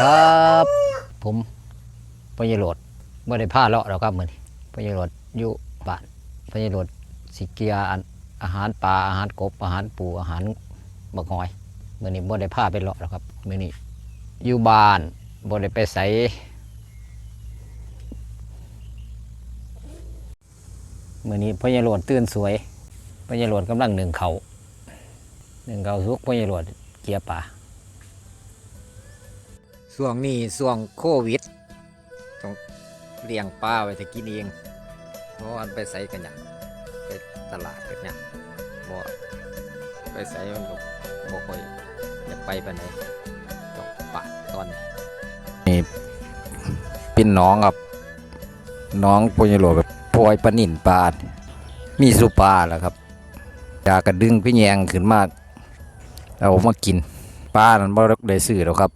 ครับ ผมพญโรดไม่ได้พาเลาะหรอกครับเหมือนพญโรดอยู่บ้านพญโรดสิเกียอันอาหารปลาอาหารกบอาหารปูอาหารบักหอยเมือนี้บ่ได้พาไปเลาะหรอกครับเมือนี้อยู่บ้านบ่ได้ไปใส่เมือนี้พญโรดตื่นสวยพญโรดกำลังหนึ่งเขาหนึ่งเขาวสุกพญโรดเกียปลา ช่วงนี้ช่วงโควิด ต้องเลี้ยงปลาไว้จะกินเองเพราะอันไปใส่กันอย่างไปตลาดกันอย่างบ่ไปใส่มันก็บ่ค่อยอยากไปปานไหนต้องปาดตอนนี้เป็นน้องครับน้องปุญญโลแบบปล่อยปนินปลามีสุปลาแหละครับอยากกระดึงพี่แยงขึ้นมาเอามากินปลานั้นบ่ได้ซื้อหรอกครับ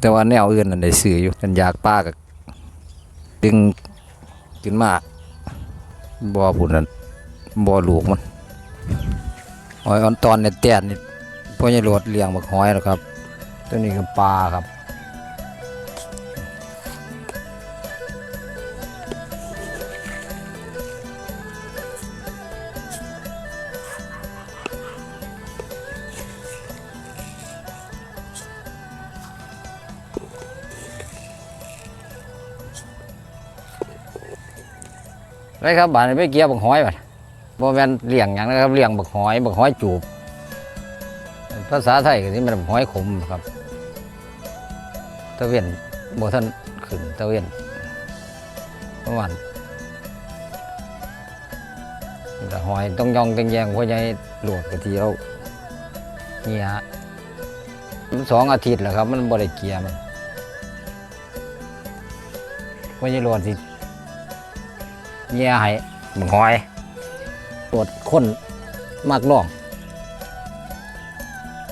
แต่ว่าแนวอื่นนั่นได้ซื้ออยู่กันอยากป้าก็ดึงขึ้นมาบ่อผุนนั่นบ่อลูกมันหอยออนตอนเนี่ยแต้นนี่พ่อใหญ่โลดเลี้ยงบักหอยแล้วครับตัวนี้คือปลาครับ ไรครับบานนี้ไปเกี่ยวบักหอยบัดบ่แม่นเลี้ยงหยังนะครับเลี้ยงบักหอยบักหอยจูบ ภาษาไทยก็สิมันบักหอยขมครับตะเวียนบ่ท่านขึ้นตะเวียนประมาณแต่หอยต้องยองต้องแยงเพราะใหญ่หลวดกะทีเอาเนี่ยมันสองอาทิตย์แล้วครับ มันบ่ได้เกียมันเพราะใหญ่หลวดสิ เนี่ยให้บักหอยโหลดคนมากร้อง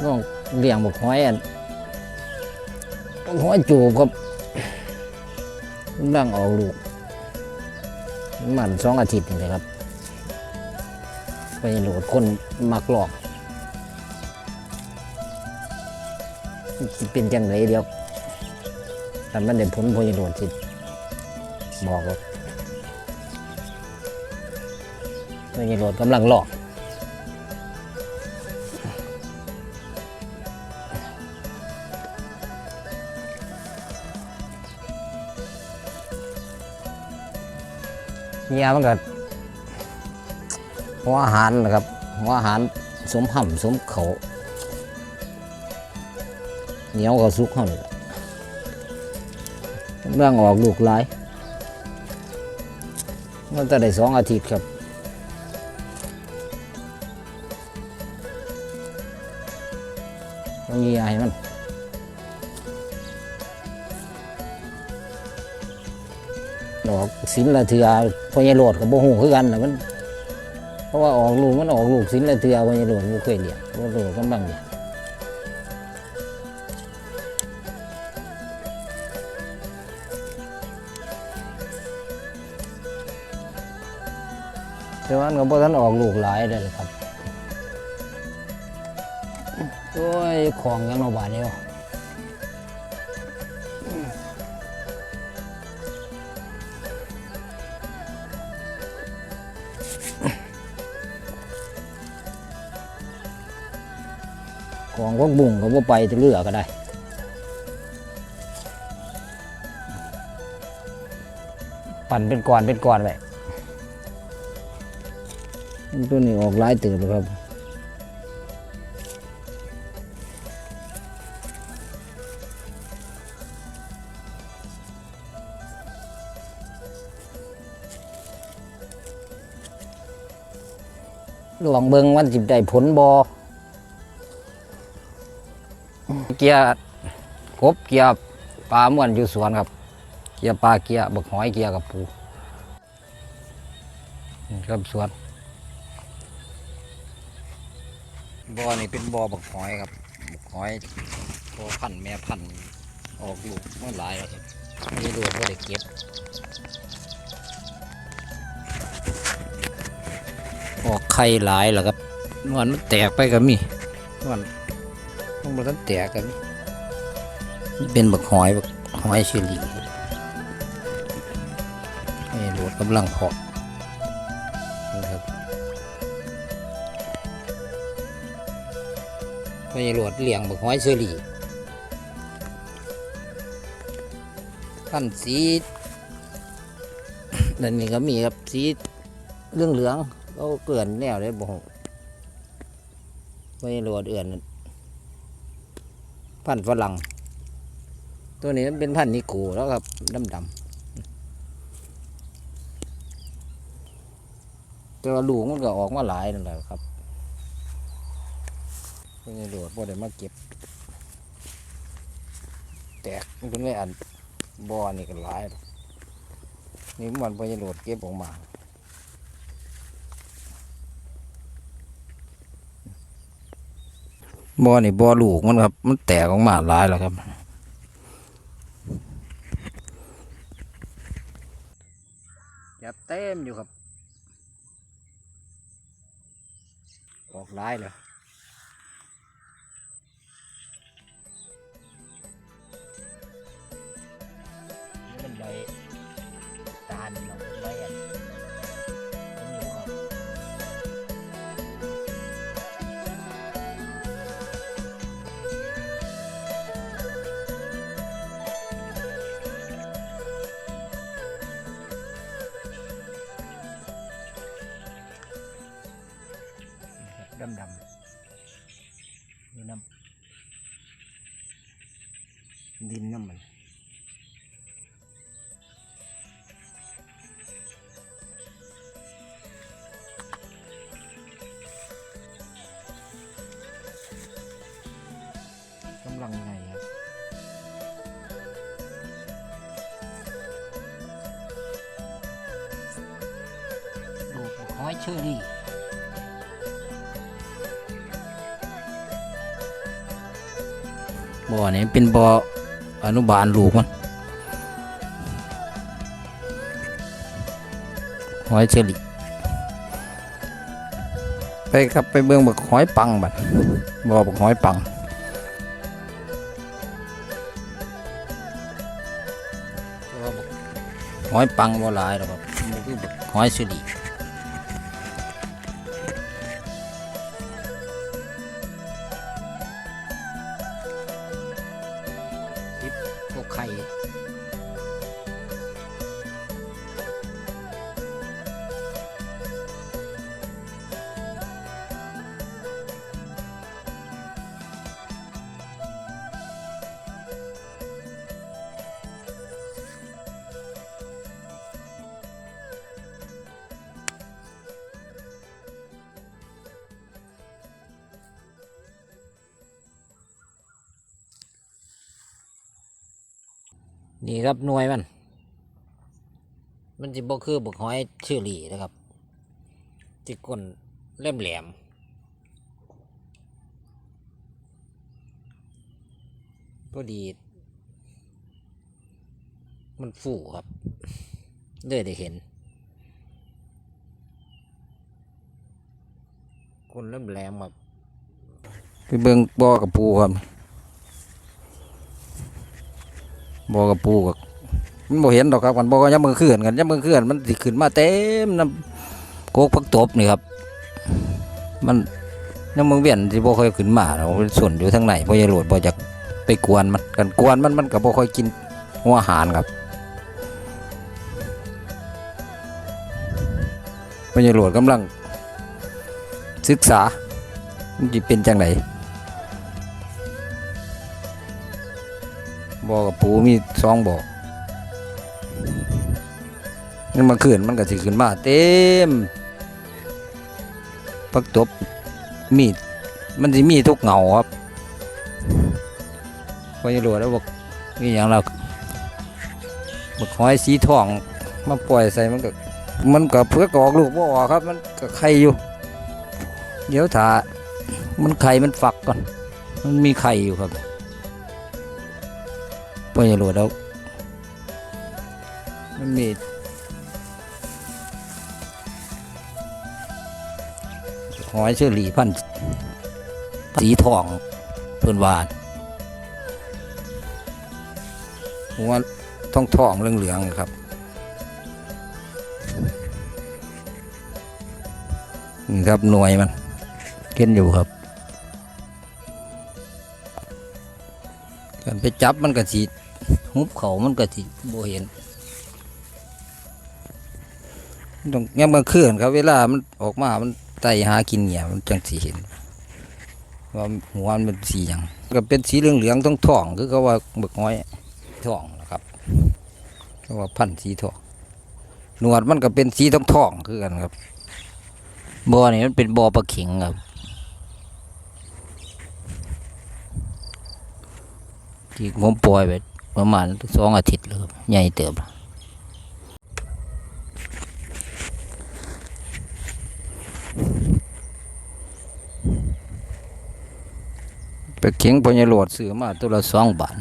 น้องเลี้ยงบักหอยบักหอยจูบครับดังออกลูกมันสองอาทิตย์นี่ครับ ไปโหลดคนมักหลอกสิเป็นจังไรเดียวแต่มันได้ผลพอยโหลดสิบอกว่า พอยโหลดกำลังหลอกเนี่ยมันก็หัวอาหารนะครับหัวอาหารสมห่ำสมเขาเหนียวกับซุกเขานี่แหละเรื่องออกลูกหลายมันจะได้สองอาทิตย์ครับ ต้องยียให้มันดอกสินละเทือพญาโลดกับโบหูคือกันนะมัน เพราะว่าออกลูกมันออกลูกสินละเทือพญาโลดบ่เคยเลี้ยงพญาโลดกำลังเลี้ยแต่ว่ามันก็บ่ทันออกลูกหลายเลยครับ โอ้ย ของยังเอาบาดเดียวของพวกบุ้งก็บ่ไปจะเลือกก็ได้ปั่นเป็นก้อนเป็นก้อนไว้ตัวนี้ออกหลายตื่นแล้วครับ ลองเบิ่งมันสิได้ผลบ่เกียร์กบเกียร์ปลาม่วนอยู่สวนครับ เกียร์ปลาเกียร์บักหอยเกียร์กับปูครับสวนบ่อนี่เป็นบ่อบักหอยครับบักหอยพ่อพันธุ์แม่พันธ์ออกลูกเมื่อหลายแล้วครับไม่ได้ว่าได้เก็บ ออกไข่หลายแล้วครับนวลมันแตกไปก็มีนวลมันบ่ทันแตกกันนี่เป็นบักหอยบักหอยเชอรี่นี่โหลดกำลังเพาะนะครับไม่โหลดเลี้ยงบักหอยเชอรี่พันสีนั่นนี่ก็มีครับสีเหลืองเหลือง เขาเกลื่อนแนวเลยบ่ฮู้ไม่โหลดเอื่อนพันธุ์ฝรั่ง ตัวนี้มันเป็นพันธุ์นิโกูแล้วครับดำดำๆแต่ว่าลูกมันก็ออกมาหลายนั่นแหละครับเพิ่งจะโดดบ่ได้มาเก็บ แตกมันเป็นไงอันบ่อนี่ก็หลายนี่มันพิ่งจะโดดเก็บออกมา บ่อนี่บ่อลูกมันครับ มันแตกออกมาหลายแล้วครับยับเต็มอยู่ครับออกหลายเลย ดำดำนี่น้ำดินน้ำมันกำลังไงครับลูกหอยเชอรี่ บ่อนี้เป็นบ่ออนุบาลลูกมันหอยเชอรี่ไปครับไปเบิ่งบักหอยปังบัดบ่อบักหอยปังหอยปังบ่หลายหรอกครับมันคือบักหอยเชอ นี่ครับหน่วยมัน มันจะบ่คือบักหอยเชอรี่นะครับที่ก้นแหลมแหลมพอดี มันฟูครับเลยได้เห็นก้นแหลมแหลมๆครับไปเบิ่งบ่อกับปูครับ บ่กับปูกับมันบ่เห็นดอกครับกันบ่ก็ยับมือเคลื่อนกันยับมือเคลื่อนมันสิขึ้นมาเต็มน้ำโกกพักตบนี่ครับ มันยับมือเวียนสิบ่ค่อยขึ้นมาเราส่วนอยู่ทางไหนบ่อยาโหลดบ่อยากไปกวนมันกันกวนมันมันก็บ่ค่อยกินหัวอาหารครับบ่อยาโหลดกำลังศึกษามันสิเป็นจังได บ่อกับปูมีสองบ่อนั่นมาขึ้นมันก็สิขึ้นมาเต็มปักตบมีดมันสิมีทุกเหงาครับพอจะรู้แล้วบอกนี่อย่างเราบักหอยสีทองมาปล่อยใส่มันก็มันก็เพื่อกออกลูกบ่ออกครับ มันก็ไข่อยู่ เดี๋ยวถ้ามันไข่มันฝักก่อน มันมีไข่อยู่ครับ พอจะรู้แล้วมันมีหอยเชอรี่พันธุ์สีทองเพิ่นวาหัวท้องทองๆเหลืองๆครับนี่ครับหน่วยมันเห็นอยู่ครับกันไปจับมันก็สิ หุบเขามันก็สิบ่เห็นต้องแง้มกลางคืนครับ เวลามันออกมามันไต่หากินเหนี่ยมันจังสิเห็น ว่าหัวมันเป็นสีหยังก็เป็นสีเหลืองๆท้องทองคือเขาว่าเบิกน้อยทองนะครับเขาว่าพันธุ์สีทองหนวดมันก็เป็นสีทองทองคือกันครับบ่อนี่มันเป็นบ่อปลาเข็งครับที่ผมปล่อยไป ประมาณสองอาทิตย์แล้วครับใหญ่เติบแล้วปเข็งพญาโหลดซื้อมาตัวละสองบาท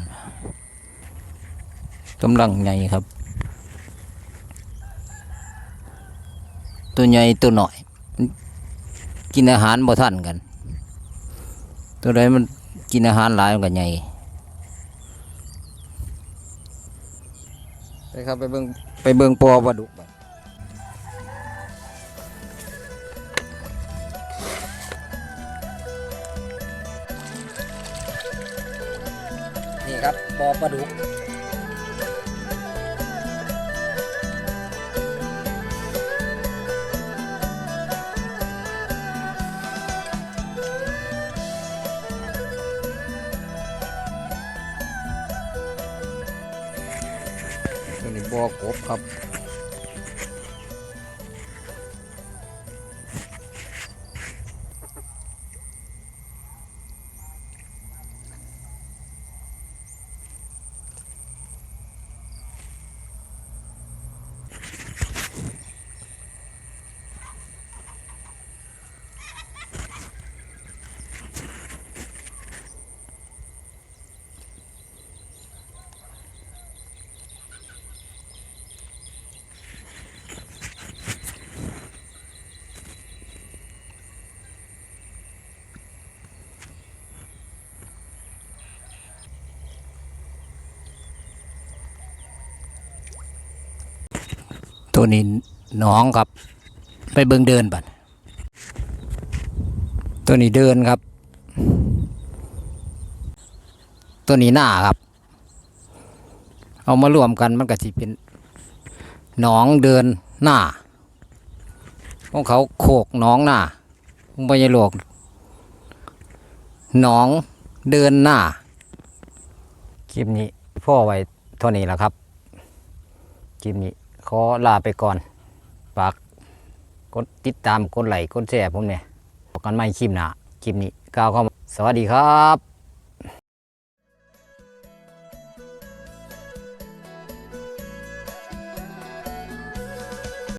กำลังใหญ่ครับ ตัวใหญ่ตัวหน่อย กินอาหารบ่ทันกัน ตัวใดมันกินอาหารหลายมันก็ใหญ่ไป ครับไปเบิ่งไปเบิ่งปอปลาดุกบัดนี่ครับปอปลาดุก บ่อกบครับ ตัวนี้น้องครับ ไปเบิงเดินบัดตัวนี้เดินครับ ตัวนี้หน้าครับ เอามารวมกันมันก็สิเป็นหนองเดินหน้าของเขาโขกหนองหน้าของพญาโลกหนองเดินหน้าคลิปนี้พ่อไว้เท่านี้แหละครับคลิปนี้ ขอลาไปก่อนฝากกดติดตามกดไลค์กดแชร์ผมเนี่ยพบกันใหม่คลิปหน้าคลิปนี้ก้าวเข้ามาสวัสดีครับ